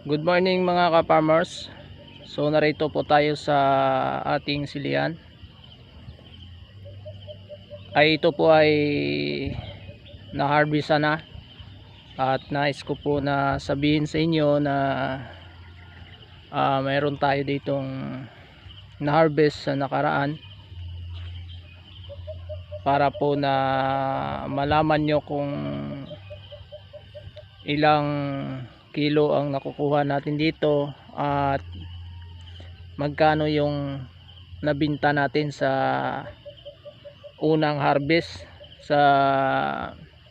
Good morning mga ka-farmers. So narito po tayo sa ating silian. Ay ito po ay na-harvest na at nais ko po na sabihin sa inyo na ah, mayroon tayo ditong na-harvest sa nakaraan para po na malaman nyo kung ilang kilo ang nakukuha natin dito at magkano yung nabinta natin sa unang harvest sa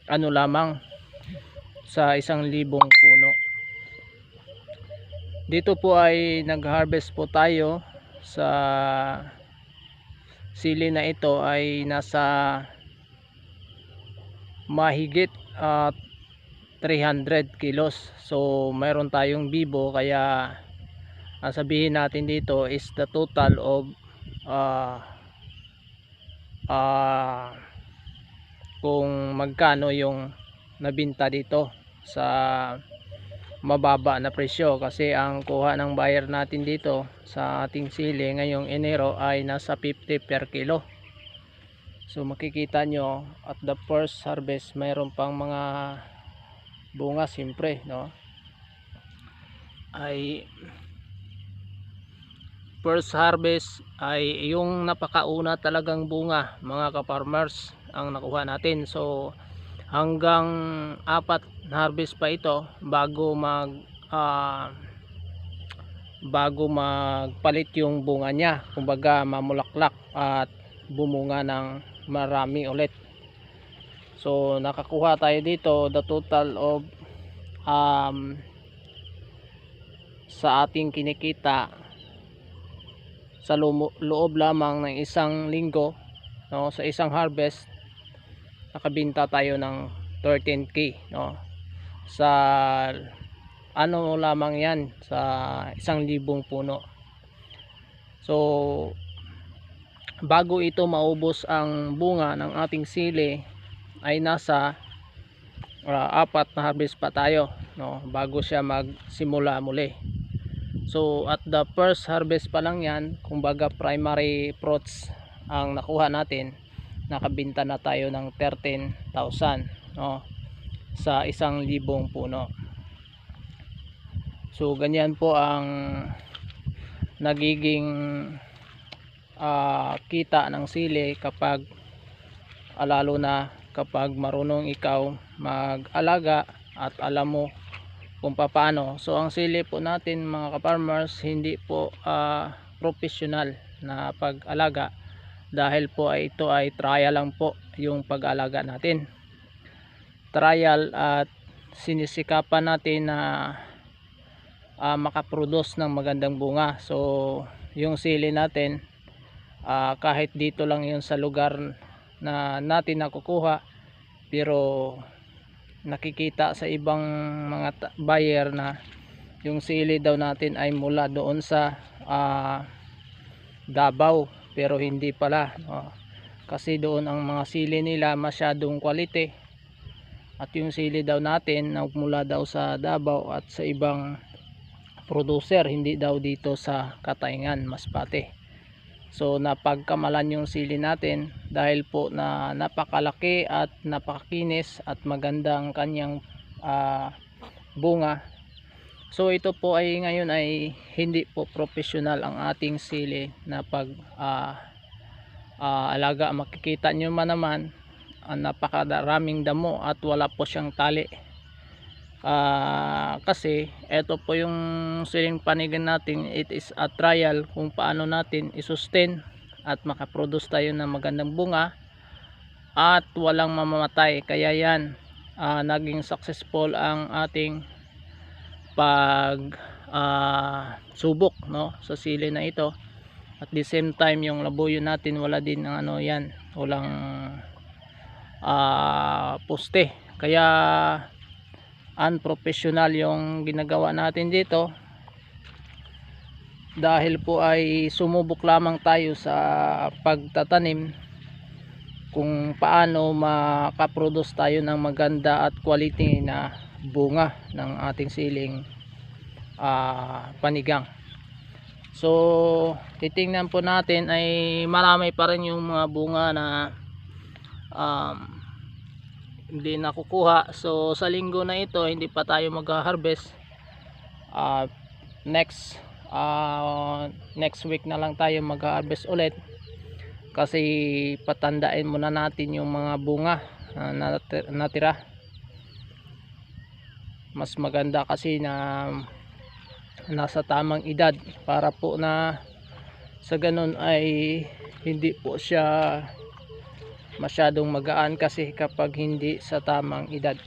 ano lamang sa isang libong puno. Dito po ay nag harvest po tayo sa sili na ito ay nasa mahigit at 300 kilos. So mayroon tayong bibo kaya ang sabihin natin dito is the total of uh, uh, kung magkano yung nabinta dito sa mababa na presyo. Kasi ang kuha ng buyer natin dito sa ating sili ngayong Enero ay nasa 50 per kilo. So makikita nyo at the first harvest mayroon pang mga bunga siyempre no? Ay first harvest ay yung napakauna talagang bunga mga ka-farmers ang nakuha natin. So hanggang apat harvest pa ito bago mag ah, bago magpalit yung bunga niya. Kumbaga mamulaklak at bumunga ng marami ulit so nakakuha tayo dito the total of um, sa ating kinikita sa loob lamang ng isang linggo no sa isang harvest nakabinta tayo ng 13k no. Sa ano lamang yan? Sa isang libong puno. So bago ito maubos ang bunga ng ating sili ay nasa ah, apat na harvest pa tayo no bago siya magsimula muli. So at the first harvest pa lang yan kumbaga primary fruits ang nakuha natin nakabinta na tayo ng 13,000 no sa isang libong puno. So ganyan po ang nagiging ah, kita ng sili kapag ah, lalo na kapag marunong ikaw mag-alaga at alam mo kung paano so ang sili po natin mga ka-farmers hindi po ah, professional na pag-alaga. Dahil po ay ito ay trial lang po yung pag-alaga natin. Trial at sinisikapan natin na ah, makaproduce ng magandang bunga. So yung sili natin ah, kahit dito lang yun sa lugar na natin nakukuha pero nakikita sa ibang mga buyer na yung sili daw natin ay mula doon sa ah, Davao pero hindi pala no? kasi doon ang mga sili nila masyadong quality at yung sili daw natin na mula daw sa Davao at sa ibang producer hindi daw dito sa Katayngan Masbate so napagkamalan yung sili natin dahil po na napakalaki at napakakinis at magandang kanyang ah, bunga. So ito po ay ngayon ay hindi po professional ang ating sili na pag ah, ah, alaga. Makikita nyo man naman ang napakaraming damo at wala po siyang tali Ah, kasi ito po yung siling panigan natin. It is a trial kung paano natin isustain at makaproduce tayo ng magandang bunga at walang mamamatay. Kaya yan ah, naging successful ang ating pag ah, subok no sa sili na ito. At the same time yung labuyo natin wala din ng ano yan walang ah, poste. Kaya unprofessional yung ginagawa natin dito. Dahil po ay sumubok lamang tayo sa pagtatanim kung paano makaproduce tayo ng maganda at quality na bunga ng ating siling ah, panigang. So titingnan po natin ay marami pa rin yung mga bunga na um, hindi nakukuha. So sa linggo na ito hindi pa tayo mag-harvest. Uh, next uh, next week na lang tayo mag-harvest ulit. Kasi patandain muna natin yung mga bunga nati- natira. Mas maganda kasi na nasa tamang edad para po na sa ganun ay hindi po siya masyadong magaan kasi kapag hindi sa tamang edad.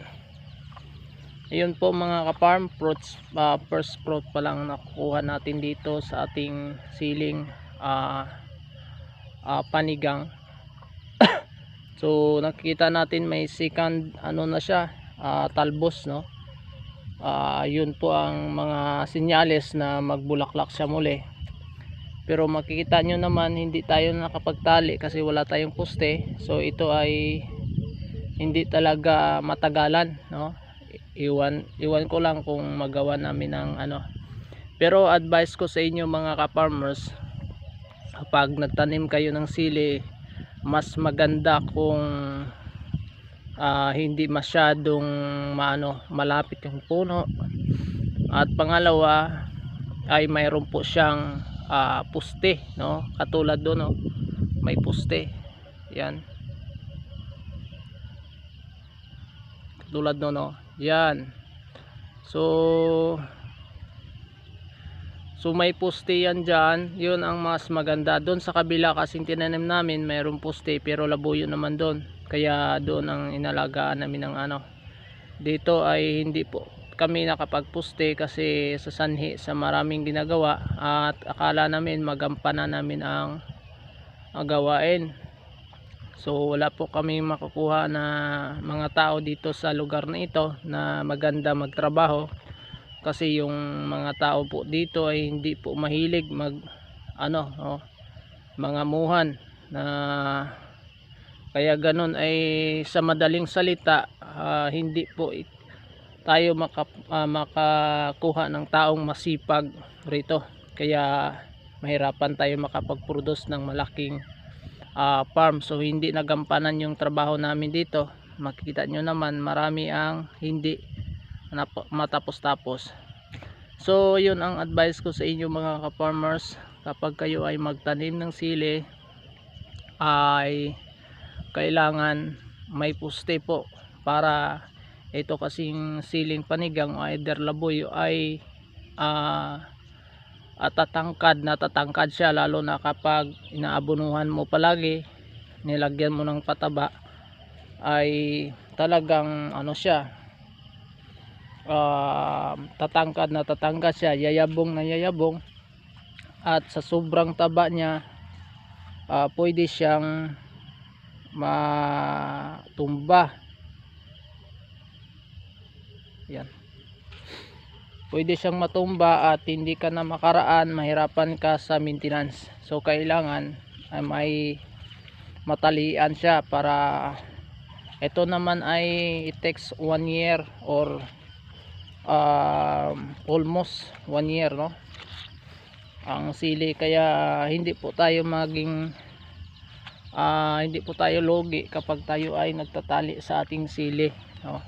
Ayun po mga ka-farm fruits ah, first fruit pa lang nakukuha natin dito sa ating siling ah, ah, panigang. So nakikita natin may second ano na siya ah, talbos no? Ah, yun po ang mga senyales na magbulaklak siya muli pero makikita nyo naman hindi tayo nakapagtali kasi wala tayong poste. So ito ay hindi talaga matagalan no? Iwan iwan ko lang kung magawa namin ng ano. Pero advice ko sa inyo mga ka-farmers kapag nagtanim kayo ng sili mas maganda kung ah, hindi masyadong maano malapit yung puno. At pangalawa ay mayroon po siyang ah, puste no? Katulad doon no? May puste. Yan. Katulad doon no? Yan. So So may poste yan dyan, yun ang mas maganda. Doon sa kabila kasing tinanim namin, mayroong poste pero labuyo naman doon. Kaya doon ang inalagaan namin ng ano. Dito ay hindi po kami nakapagposte kasi sa sanhi sa maraming ginagawa at akala namin magampanan namin ang, gawain. So wala po kami makukuha na mga tao dito sa lugar na ito na maganda magtrabaho kasi yung mga tao po dito ay hindi po mahilig mag ano oh, mga muhan na kaya ganun ay sa madaling salita ah, hindi po tayo maka, ah, makakuha ng taong masipag rito. Kaya mahirapan tayo makapag-produce ng malaking ah, farm. So hindi nagampanan yung trabaho namin dito. Makikita nyo naman marami ang hindi matapos-tapos. So yun ang advice ko sa inyo mga ka-farmers. Kapag kayo ay magtanim ng sili ay kailangan may puste po para ito kasing siling panigang o either labuyo ay ah at tatangkad na siya lalo na kapag inaabunuhan mo palagi nilagyan mo ng pataba ay talagang ano siya ah, tatangkad na tatangkad siya yayabong na yayabong. At sa sobrang taba niya ah, pwede siyang matumba yan. Pwede siyang matumba at hindi ka na makaraan mahirapan ka sa maintenance. So kailangan ay may matalian siya para ito naman ay it takes one year or um, almost one year no? Ang sili kaya hindi po tayo maging ah, hindi po tayo logi kapag tayo ay nagtatali sa ating sili no?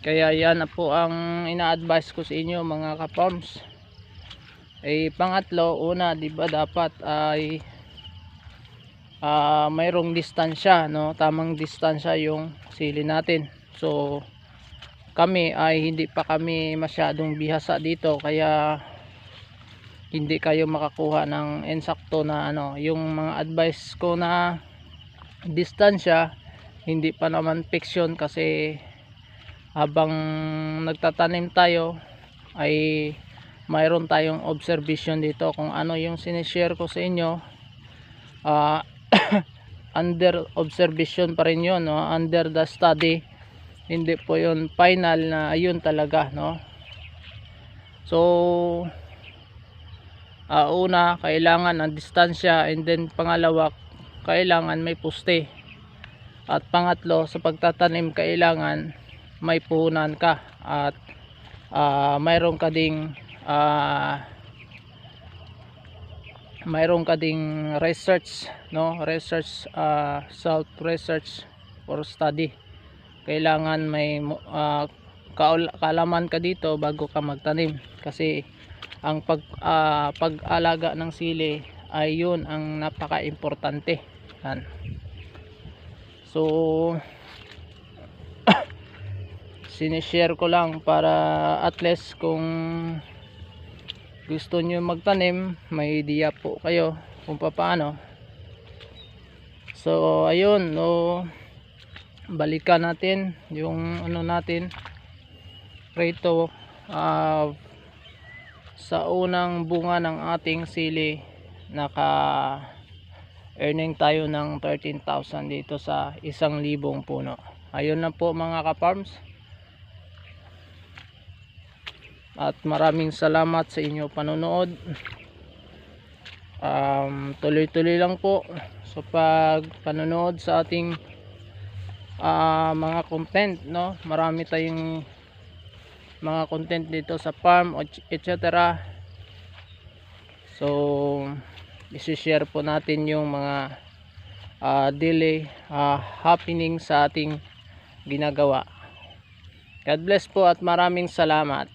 Kaya yan na po ang ina-advise ko sa inyo mga ka-farms eh pangatlo una di ba dapat ay ah, mayroong distansya no? Tamang distansya yung sili natin. So kami ay hindi pa kami masyadong bihasa dito kaya hindi kayo makakuha ng insakto na ano yung mga advice ko na distansya hindi pa naman fiction kasi habang nagtatanim tayo ay mayroon tayong observation dito kung ano yung sinishare ko sa inyo. Ah, under observation pa rin yun no? under the study. Hindi po yun final na ayun talaga no? So ah, una kailangan ang distansya. And then pangalawa kailangan may puste. At pangatlo sa pagtatanim kailangan may puhunan ka at ah, mayroon ka ding ah, mayroon ka ding research no? Research ah, self research for study. Kailangan may kaul- kaalaman ka dito bago ka magtanim. Kasi ang pag ah, pag-alaga ng sili ay yun ang napaka-importante. So sinishare ko lang para at least kung gusto nyo magtanim may idea po kayo kung paano so ayun no. Balikan natin yung ano natin rito ah, sa unang bunga ng ating sili naka earning tayo ng 13,000 dito sa isang libong puno. Ayun na po mga ka-farms at maraming salamat sa inyo panonood. Um, tuloy-tuloy lang po sa panonood sa ating ah, mga content no? Marami tayong mga content dito sa farm etc so isi-share po natin yung mga ah, daily ah, happening sa ating ginagawa. God bless po at maraming salamat